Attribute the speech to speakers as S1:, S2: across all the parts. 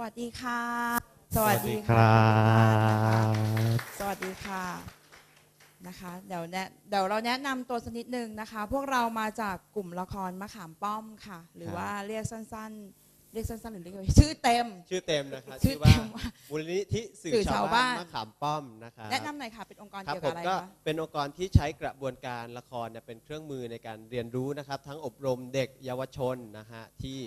S1: วัสดีค่ะ
S2: สวัสดีค
S1: ค่ะ
S2: รับ
S1: สวัสดีค่ะนะคะเดี๋ยวแนะเดี๋ยวเราแนะนำตัวสักนิดนึงนะคะ พวกเรามาจากกลุ่มละครมะขามป้อมค่ะ หรือว่าเรียกสั้น ๆ เรียกสั้นๆหรือเรียกว่าชื่อเต็ม
S3: ชื่อเต็มนะครับ
S1: ชื่อ
S3: ชื่อว่า
S1: เต็มว่า
S3: มูลนิธิสื่อ
S1: สื่อ
S3: ชา
S1: ชาวว
S3: บ้า
S1: บ้านน
S3: มะขามป้อมนะครับ
S1: แนะนำหน่อยค่ะเป็นองค์กร
S3: ครับ
S1: เกี่ยว
S3: ผ
S1: กับ
S3: ม
S1: อะไร
S3: ก็
S1: คะ
S3: เป็นองค์กรที่ใช้กระบวนการละครเนี่ยเป็นเครื่องมือในการเรียนรู้นะครับ ทั้งอบรมเด็กเยาวชนนะฮะที่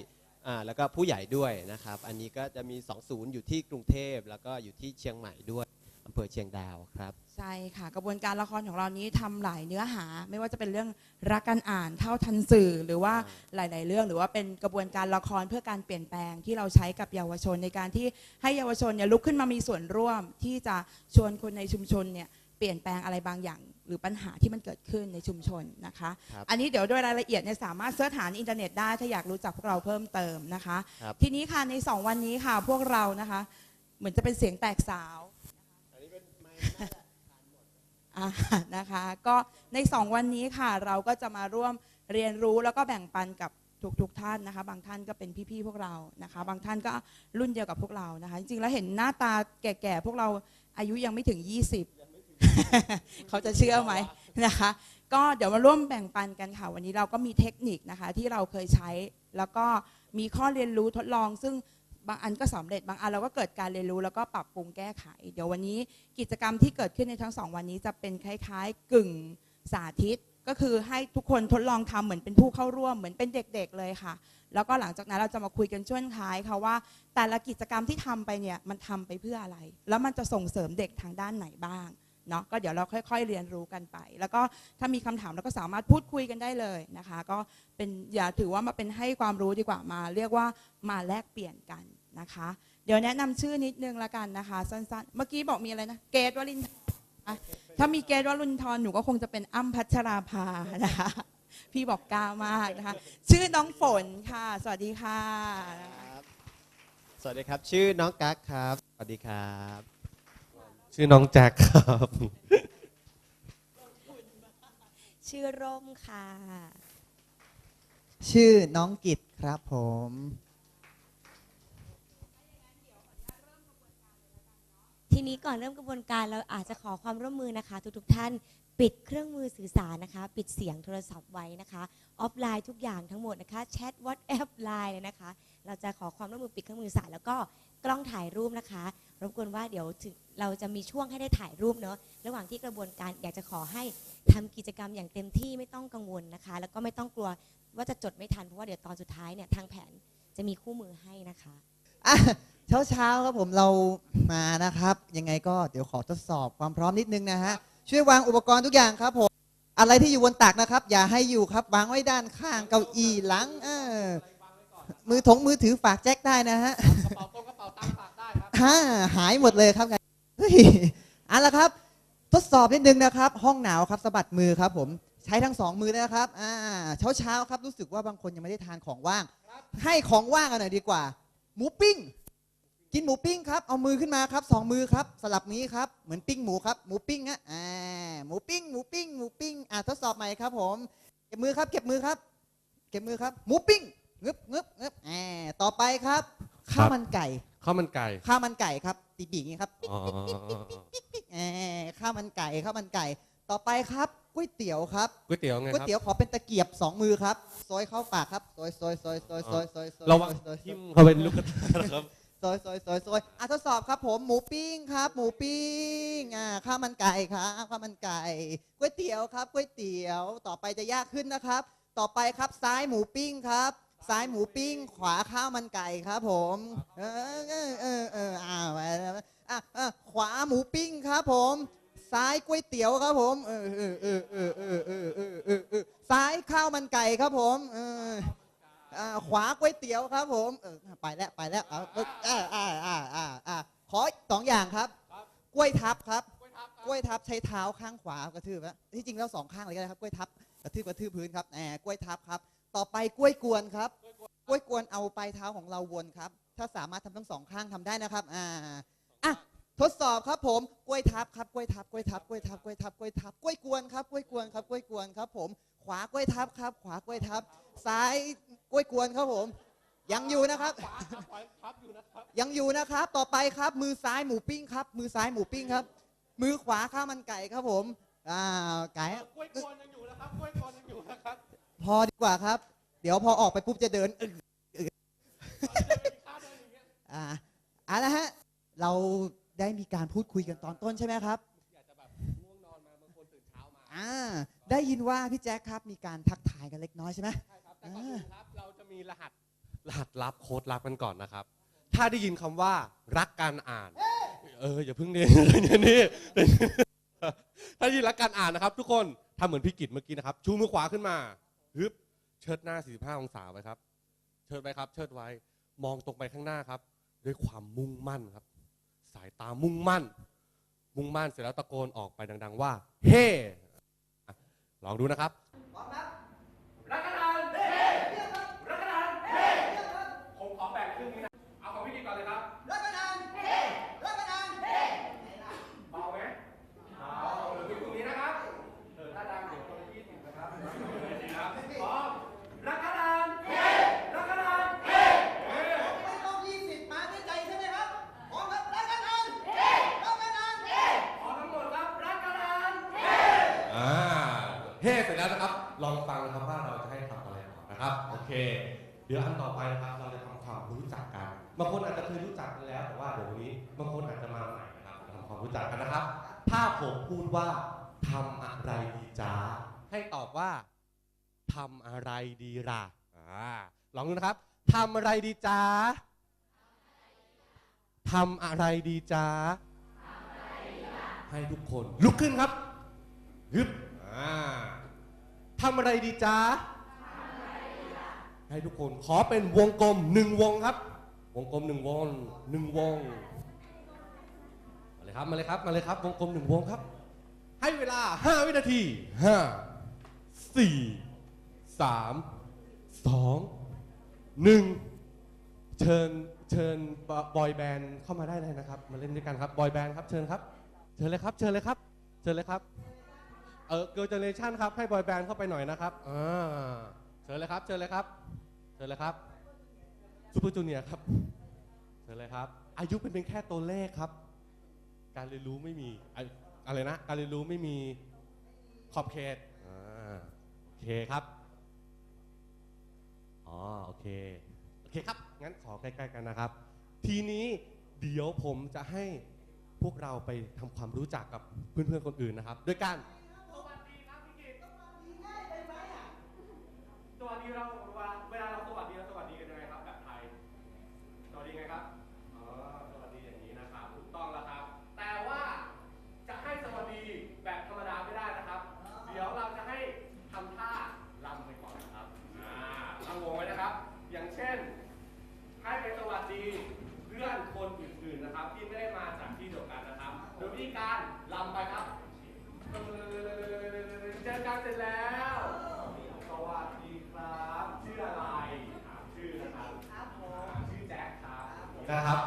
S3: อ่าแล้วก็ผู้ใหญ่ด้วยนะครับ อันนี้ก็จะมี 2 ศูนย์อยู่ที่กรุงเทพ แล้วก็อยู่ที่เชียงใหม่ด้วยอำเภอเชียงดาวครับ
S1: ใช่ค่ะ กระบวนการละครของเรานี้ทำหลายเนื้อหา ไม่ว่าจะเป็นเรื่องรักการอ่านเท่าทันสื่อ หรือว่าหลาย ๆ เรื่อง หรือว่าเป็นกระบวนการละครเพื่อการเปลี่ยนแปลงที่เราใช้กับเยาวชนในการที่ให้เยาวชนเนี่ยลุกขึ้นมามีส่วนร่วมที่จะชวนคนในชุมชนเนี่ย เปลี่ยนแปลงอะไรบางอย่าง หรือปัญหาที่มันเกิดขึ้นในชุมชนนะคะ
S3: ครับ
S1: อันนี้เดี๋ยวด้วยรายละเอียดเนี่ยสามารถเสิร์ชหาในอินเทอร์เน็ตได้ถ้าอยากรู้จักพวกเราเพิ่มเติมนะคะ
S3: ครับ
S1: ทีนี้ค่ะใน 2 วันนี้ค่ะพวกเรานะคะ เหมือนจะเป็นเสียงแตกสาว
S3: อันนี้เป็นไม
S1: อ่านะคะก็ใน 2 วันนี้ค่ะเราก็จะมาร่วมเรียนรู้แล้วก็แบ่งปันกับทุกทุกๆท่านนะคะ บางท่านก็เป็นพี่ๆพวกเรานะคะ บางท่านก็รุ่นเดียวกับพวกเรานะคะ จริงๆแล้วเห็นหน้าตาแก่ๆพวกเราอายุยังไม่ถึง 20 เขาจะเชื่อไหมนะคะ ก็เดี๋ยวมาร่วมแบ่งปันกันค่ะ วันนี้เราก็มีเทคนิคนะคะ ที่เราเคยใช้ แล้วก็มีข้อเรียนรู้ทดลอง ซึ่งบางอันก็สำเร็จบางอันเราก็เกิดการเรียนรู้แล้วก็ปรับปรุงแก้ไข เดี๋ยววันนี้กิจกรรมที่เกิดขึ้นในทั้งสองวันนี้จะเป็นคล้าย ๆ กึ่งสาธิต ก็คือให้ทุกคนทดลองทำเหมือนเป็นผู้เข้าร่วมเหมือนเป็นเด็ก ๆ เลยค่ะ แล้วก็หลังจากนั้นเราจะมาคุยกันช่วงท้ายค่ะว่า แต่ละกิจกรรมที่ทำไปเนี่ยมันทำไปเพื่ออะไร แล้วมันจะส่งเสริมเด็กทางด้านไหนบ้าง เนาะก็เดี๋ยวเราค่อย ๆ เรียนรู้กันไป แล้วก็ถ้ามีคำถามเราก็สามารถพูดคุยกันได้เลยนะคะ ก็เป็นอย่าถือว่ามาเป็นให้ความรู้ดีกว่ามา เรียกว่ามาแลกเปลี่ยนกันนะคะ เดี๋ยวแนะนำชื่อนิดนึงละกันนะคะ สั้นๆ เมื่อกี้บอกมีอะไรนะเกตวลินทอะถ้ามีเกตวลินทรหนูก็คงจะเป็นอ้ำพัชราภานะคะพี่บอกกล้ามากนะคะ ชื่อน้องฝนค่ะ สวัสดีค่ะ
S3: สวัสดีครับ ชื่อน้องกั๊กครับ สวัสดีครับ
S2: ชื่อน้องแจ็คครับ
S4: ชื่อร่มค่ะ
S5: ชื่อน้องกิตครับผม
S4: ทีนี้ก่อนเริ่มกระบวนการเราอาจจะขอความร่วมมือนะคะ ทุกๆท่านปิดเครื่องมือสื่อสารนะคะ ปิดเสียงโทรศัพท์ไว้นะคะ ออฟไลน์ทุกอย่างทั้งหมดนะคะแชทวอทแอปไลน์เลยนะคะ เราจะขอความร่วมมือปิดเครื่องมือสื่อสารแล้วก็กล้องถ่ายรูปนะคะ รบกวนว่าเดี๋ยวถึงเราจะมีช่วงให้ได้ถ่ายรูปเนาะระหว่างที่กระบวนการอยากจะขอให้ทำกิจกรรมอย่างเต็มที่ไม่ต้องกังวลนะคะ แล้วก็ไม่ต้องกลัวว่าจะจดไม่ทันเพราะว่าเดี๋ยวตอนสุดท้ายเนี่ยทางแผนจะมีคู่มือให้นะคะ
S5: อะเช้าเช้าๆครับผมเรามานะครับ ยังไงก็เดี๋ยวขอทดสอบความพร้อมนิดนึงนะฮะช่วยวางอุปกรณ์ทุกอย่างครับผมอะไรที่อยู่บนตักนะครับ อย่าให้อยู่ครับวางไว้ด้านข้างเก้าอี้หลังเออมือถงมือถือฝากแจ็คได้นะฮะกระเป๋าต้งกระเป๋าตังฝาก ได้ครับหายหมดเลยครับไงเฮ้ยเอันละครับ ทดสอบนิดนึงนะครับ ห้องหนาวครับสะบัดมือครับผมใช้ทั้งสองมือเลยนะครับอ่าเช้าเช้าๆครับรู้สึกว่าบางคนยังไม่ได้ทานของว่าง ให้ของว่างกันหน่อยดีกว่า หมูปิ้ง กินหมูปิ้งครับ เอามือขึ้นมาครับสองมือครับ สลับนี้ครับ เหมือนปิ้งหมูครับ หมูปิ้งฮะอ่าหมูปิ้ง หมูปิ้ง หมูปิ้ง อ่าทดสอบใหม่ครับผม เก็บมือครับ เก็บมือครับ เก็บมือครับ หมูปิ้งงึบงึบงึบอ่าต่อไปครับ ข้าวมันไก่
S2: ข้าวมันไก่
S5: ข้าวมันไก่ครับตีปีกอย่างนี้ครับ
S2: อ๋อ
S5: แหมข้าวมันไก่ข้าวมันไก่ ต่อไปครับก๋วยเตี๋ยวครับ
S2: ก๋วยเตี๋ยวไง
S5: ก๋วย
S2: ครับ
S5: เตี๋ยวขอเป็นตะเกียบสองมือครับซอยเข้าปากครับซอยซอยซอยซอยซอยซอยซอย
S2: ระวัง
S5: ซอยซอย
S2: ทิ่มเข้าไปในลูกกระตานะครับ
S5: ซอยซอยซอยซอยอะทดสอบครับ ผมหมูปิ้งครับ หมูปิ้งอ่าข้าวมันไก่ครับข้าวมันไก่ก๋วยเตี๋ยวครับก๋วยเตี๋ยว ต่อไปจะยากขึ้นนะครับ ต่อไปครับซ้ายหมูปิ้งครับ ซ้ายหมูปิ้ง ขวาข้าวมันไก่ครับผม เออเออเออเอออ่าไปแล้วอะอะขวาหมูปิ้งครับผม ซ้ายก๋วยเตี๋ยวครับผมเออเออเออเออเออเออเออเออเออซ้ายข้าวมันไก่ครับผมเอออ่าขวาก๋วยเตี๋ยวครับผมเออไปแล้วไปแล้วเอาอาอ่าอ่าอ่าอ่าอ่าขอสองอย่างครับกล้วยทับครับกล้วยทับใช้เท้าข้างขวากระทืบนะที่จริงแล้วสองข้างเลยก็ได้ครับกล้วยทับกระทืบกระทืบพื้นครับแหมกล้วยทับครับ ต่อไปกล้วยกวนครับ กล้วยกวนเอาปลายเท้าของเราวนครับ ถ้าสามารถทำทั้งสองข้างทำได้นะครับ อ่า อะ ทดสอบครับผม กล้วยทับครับ กล้วยทับ กล้วยทับ กล้วยทับ กล้วยทับ กล้วยทับ กล้วยกวนครับ กล้วยกวนครับ กล้วยกวนครับ ผม ขวากล้วยทับครับ ขวากล้วยทับ ซ้ายกล้วยกวนครับผม ยังอยู่นะครับ ยังอยู่นะครับ ต่อไปครับ มือซ้ายหมูปิ้งครับ มือซ้ายหมูปิ้งครับ มือขวาข้าวมันไก่ครับผม อ่า ไก่
S2: กล้วยกวนยังอยู่นะครับ กล้วยกวนยังอยู่นะครับ
S5: พอดีกว่าครับ เดี๋ยวพอออกไปปุ๊บจะเดินอึกอึกอ่าอะนะฮะ เราได้มีการพูดคุยกันตอนต้นใช่ไหมครับ
S2: อยากจะแบบง่วงนอนมาบางคนตื่นเช้ามา
S5: อ่า ได้ยินว่าพี่แจ็คครับ มีการทักทายกันเล็กน้อยใช่ไหม
S2: ใช่ครับ แต่ก่อนอื่นครับ เราจะมีรหัส รหัสลับโค้ดลับกันก่อนนะครับ ถ้าได้ยินคำว่ารักการอ่าน เอออย่าเพิ่งเรียนอย่างนี้ ถ้าได้ยินรักการอ่านนะครับ ทุกคนทำเหมือนพี่กิจเมื่อกี้นะครับ ชูมือขวาขึ้นมา ฮึบเชิดหน้า 45 องศาไว้ครับ เชิดไว้ครับ เชิดไว้ มองตรงไปข้างหน้าครับ ด้วยความมุ่งมั่นครับ สายตามุ่งมั่น มุ่งมั่นเสร็จแล้วตะโกนออกไปดัง ๆ ว่า เฮ้ ลองดูนะครับรั นนี้บางคนอาจจะมาใหม่นะครับจะทำความรู้จักกันนะครับ ถ้าผมพูดว่าทำอะไรดีจ้าให้ตอบว่าทำอะไรดีล่ะอ่าลองดูนะครับทำอะไรดีจ้าทำอะไรดีจ้าให้ทุกคนลุกขึ้นครับฮึบอ่าทำอะไรดีจ้าให้ทุกคนขอเป็นวงกลมหนึ่งวงครับ วงกลมหนึ่งวงหนึ่งวงมา เลยครับ มาเลยครับ มาเลยครับ วงกลมหนึ่งวงครับ ให้เวลา 5 วินาที 5 4 3 2 1 เชิญ เชิญบอยแบนด์เข้ามาได้เลยนะครับ มาเล่นด้วยกันครับ บอยแบนด์ครับ เชิญครับ เชิญเลยครับ เชิญเลยครับ เชิญเลยครับ เออเกิร์ลเจเนเรชันครับ ให้บอยแบนด์เข้าไปหน่อยนะครับอ่าเชิญเลยครับ เชิญเลยครับ เชิญเลยครับซูเปอร์จูเนียร์ครับเชิญเลยครับ อายุเป็นเพียงแค่ตัวเลขครับ การเรียนรู้ไม่มีอะอะไรนะ การเรียนรู้ไม่มีขอบเขตอ่าโอเคครับ อ๋อโอเค โอเคครับ งั้นขอใกล้ๆกันนะครับ ทีนี้เดี๋ยวผมจะให้พวกเราไปทำความรู้จักกับเพื่อนๆคนอื่นนะครับ ด้วยการ สวัสดีครับพี่กิตสวัสดีเราเวลาเราสวัสดีเราสวัสดีกันยังไงครับแบบไทย สวัสดีไงครับ อ๋อ สวัสดีอย่างนี้นะครับ ถูกต้องแล้วครับ แต่ว่าจะให้สวัสดีแบบธรรมดาไม่ได้นะครับ เดี๋ยวเราจะให้ทำท่าลำไปก่อนนะครับ อ่าตั้งวงไว้นะครับ อย่างเช่น ให้ไปสวัสดีเพื่อนคนอื่นๆนะครับ ที่ไม่ได้มาจากที่เดียวกันนะครับ โดยวิธีการลำไปครับ เจอกันเสร็จแล้ว สวัสดีครับ ชื่ออะไรถามชื่อนะครับครับผมชื่อแจ็คครับนะครับ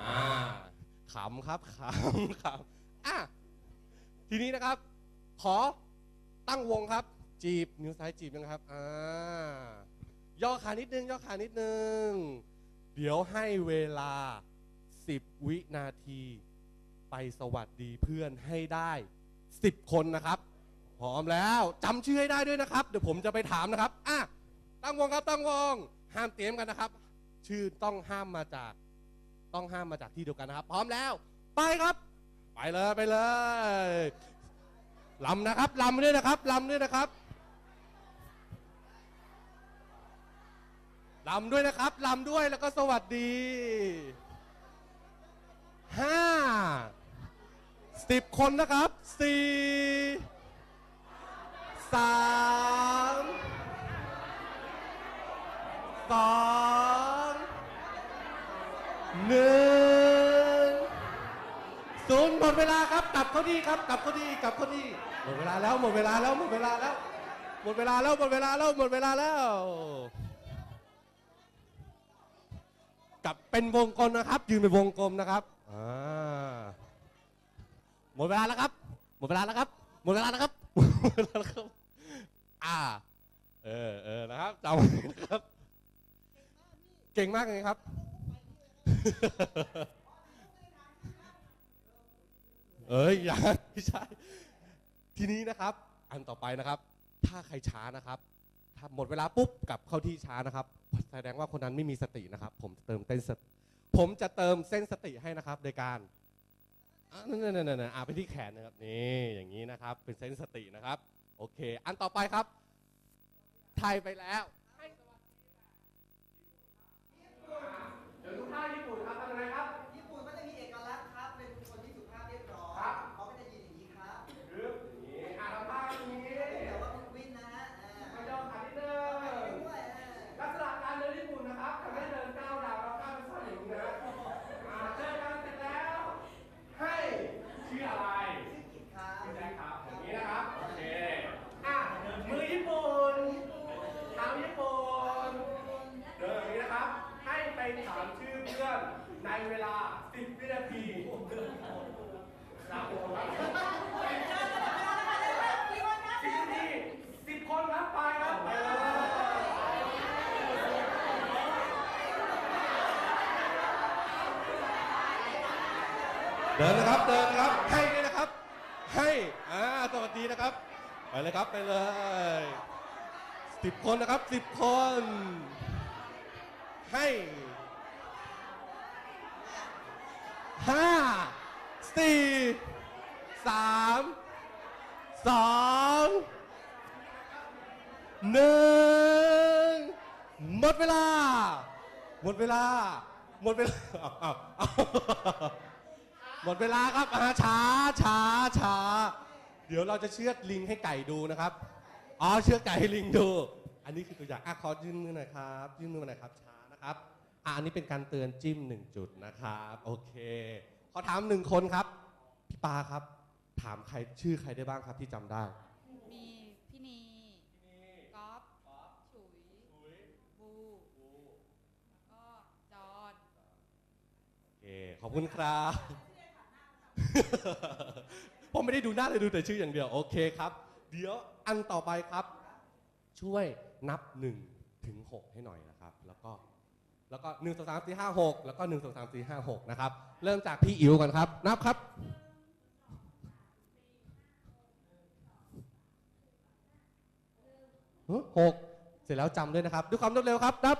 S2: อ่า ขำครับ ขำขำอะทีนี้นะครับ ขอตั้งวงครับ จีบนิ้วซ้ายจีบนะครับอ่าย่อขานิดนึงย่อขานิดนึง เดี๋ยวให้เวลา 10 วินาที ไปสวัสดีเพื่อนให้ได้ 10 คนนะครับพร้อมแล้วจำชื่อให้ได้ด้วยนะครับ เดี๋ยวผมจะไปถามนะครับอะตั้งวงครับตั้งวงห้ามเตรียมกันนะครับ ชื่อต้องห้ามมาจาก ต้องห้ามมาจากที่เดียวกันนะครับ พร้อมแล้ว ไปครับ ไปเลยไปเลยลำนะครับลำด้วยนะครับลำด้วยนะครับลำด้วยนะครับลำด้วยแล้วก็สวัสดีห้าสิบคนนะครับสี่สามสองหนึ่ง ดเวลาครับกลับเข้าดีครับกลับเข้าดีกลับเข้าดีหมดเวลาแล้วหมดเวลาแล้วหมดเวลาแล้วหมดเวลาแล้วหมดเวลาแล้วหมดเวลาแล้วกลับเป็นวงกลมนะครับ ยืนเป็นวงกลมนะครับอ่าหมดเวลาแล้วครับ หมดเวลาแล้วครับ หมดเวลาแล้วครับหมดเวลาแล้วครับอ่าเออเออนะครับจำไว้นะครับ เก่งมากเลยครับ เอ้ยอยังไม่ใช่ ทีนี้นะครับ อันต่อไปนะครับ ถ้าใครช้านะครับ ถ้าหมดเวลาปุ๊บกลับเข้าที่ช้านะครับ แสดงว่าคนนั้นไม่มีสตินะครับ ผมเติมเต้นสติผมจะเติมเส้นสติให้นะครับ โดยการนั่นนั่นนั่นอะไปที่แขนนะครับนี่อย่างนี้นะครับ เป็นเส้นสตินะครับ โอเค อันต่อไปครับไทยไปแล้วเดี๋ยวดูท่าญี่ปุ่นครับทำยังไงครับ
S5: ญี่ปุ่นก็จะมีเอกลักษณ์ครับ เป็นคนที่สุภาพเรียบร้อย
S2: ครับ
S5: เขาก็จะยืนอย่างนี้ครับ
S2: รึบอย่างนี้อะทำท่าอย่างนี้
S5: แต่ว่าเป็นวินนะฮะอ่า
S2: ไม่ยอมขานิดนึง
S5: ด้วยอ่า
S2: ลักษณะการเดินญี่ปุ่นนะครับทำให้เดินก้าวดาวแล้วก้าวเป็นสั้นอย่างนี้นะอ่าเจอกันเสร็จแล้ว ให้ชื่ออะไร
S5: ชื่อกิจครับ
S2: ชื่อแจ็คครับอย่างนี้นะครับ โอเค อะ มือญี่ปุ่นเท้าญี่ปุ่น เดินอย่างนี้นะครับ ให้ไปถามชื่อเพื่อนในเวลา 10 วินาทีครับผมสิบนาทีสิบคนครับไปครับไปเลยเดินนะครับเดินนะครับให้เลยนะครับ ให้อ่าสวัสดีนะครับ ไปเลยครับไปเลยสิบคนนะครับสิบคน ให้ห้าสี่สามสองหนึ่งหมดเวลา หมดเวลา หมดเวลาเอาเอาเอา หมดเวลาครับอ่าช้าช้าช้าเดี๋ยวเราจะเชือดลิงให้ไก่ดูนะครับ อ๋อเชือดไก่ให้ลิงดู อันนี้คือตัวอย่างอะขอยื่นมือหน่อยครับ ยื่นมือมาหน่อยครับ ช้านะครับ อะอันนี้เป็นการเตือนจิ้มหนึ่งจุดนะครับ โอเคขอถามหนึ่งคนครับ พี่ปาครับ ถามใครชื่อใครได้บ้างครับที่จำได้
S1: มีพี่นีก๊อฟฉุยบูแล้วก็จอด
S2: โอเค ขอบคุณครับ ผมไม่ได้ดูหน้าเลยดูแต่ชื่ออย่างเดียว โอเคครับ เดี๋ยวอันต่อไปครับ ช่วยนับ1ถึง6ให้หน่อยนะครับ แล้วก็แล้วก็1 2 3 4 5 6 แล้วก็ 1 2 3 4 5 6 นะครับ เริ่มจากพี่อิ๋วก่อนครับ นับครับหกเสร็จแล้วจำด้วยนะครับ ด้วยความรวดเร็วครับ นับ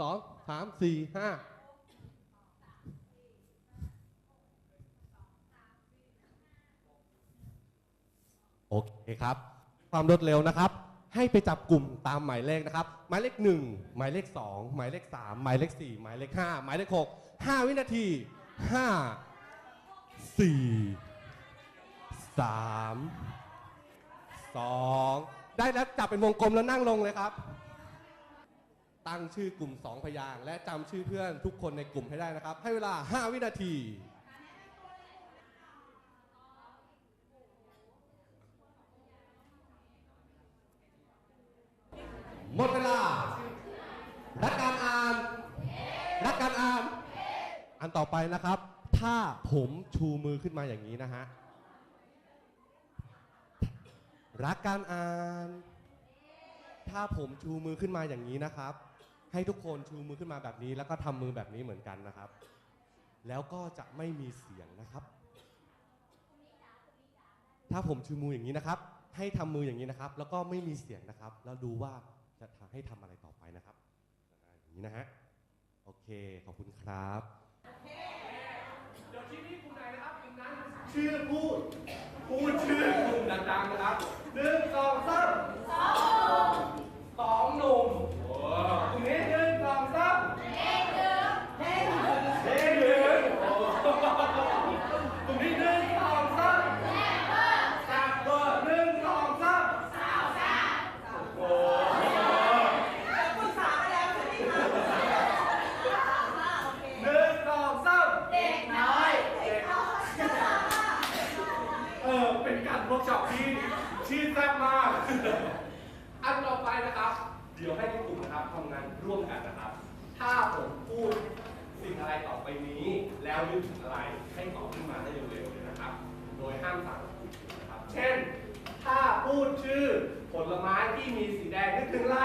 S2: สองสามสี่ห้า โอเคครับ ความรวดเร็วนะครับ ให้ไปจับกลุ่มตามหมายเลขนะครับ หมายเลขหนึ่งหมายเลขสองหมายเลขสามหมายเลขสี่หมายเลขห้าหมายเลขหกห้าวินาทีห้าสี่สามสองได้แล้วจับเป็นวงกลมแล้วนั่งลงเลยครับ ตั้งชื่อกลุ่ม 2 พยางค์และจำชื่อเพื่อนทุกคนในกลุ่มให้ได้นะครับ ให้เวลา 5 วินาที หมดเวลา รักการอ่าน รักการอ่าน อัน ต่อไปนะครับ ถ้าผมชูมือขึ้นมาอย่างนี้นะฮะ รักการอ่าน ถ้าผมชูมือขึ้นมาอย่างนี้นะครับ ให้ทุกคนชูมือขึ้นมาแบบนี้ แล้วก็ทำมือแบบนี้เหมือนกันนะครับ แล้วก็จะไม่มีเสียงนะครับ ถ้าผมชูมืออย่างนี้นะครับ ให้ทำมืออย่างนี้นะครับ แล้วก็ไม่มีเสียงนะครับ แล้วดูว่าจะทำให้ทำอะไรต่อไปนะครับอย่างนี้นะฮะโอเค ขอบคุณครับ ดี๋ยวที่นี่กลุ่มไหนนะครับกลุ่มนั้นชื่อพูดพูดชื่อกลุ่มดังๆนะครับหนึ่งสองสามสองหนุ่มโอ้กลุ่มนี้หนึ่งสองสามเด็กหนึ่งเด็กหนึ่งเด็กหนึ่งโอ้กลุ่มนี้หนึ่งสองสามแซ่บเบอร์หนึ่งสองสามสาวซ่าโอ้หนึ่งสองสามเด็กน้อยเด็ก เออ เป็นการเวิร์กช็อปที่ที่แซ่บมาก อันต่อไปนะครับ เดี๋ยวให้ทุกกลุ่มนะครับทำงานร่วมกันนะครับ ถ้าผมพูดสิ่งอะไรต่อไปนี้ แล้วนึกถึงอะไรให้ตอบขึ้นมาได้เร็วๆเลยนะครับ โดยห้ามสั่งนะครับ เช่น ถ้าพูดชื่อผลไม้ ที่มีสีแดงนึกถึงอะไร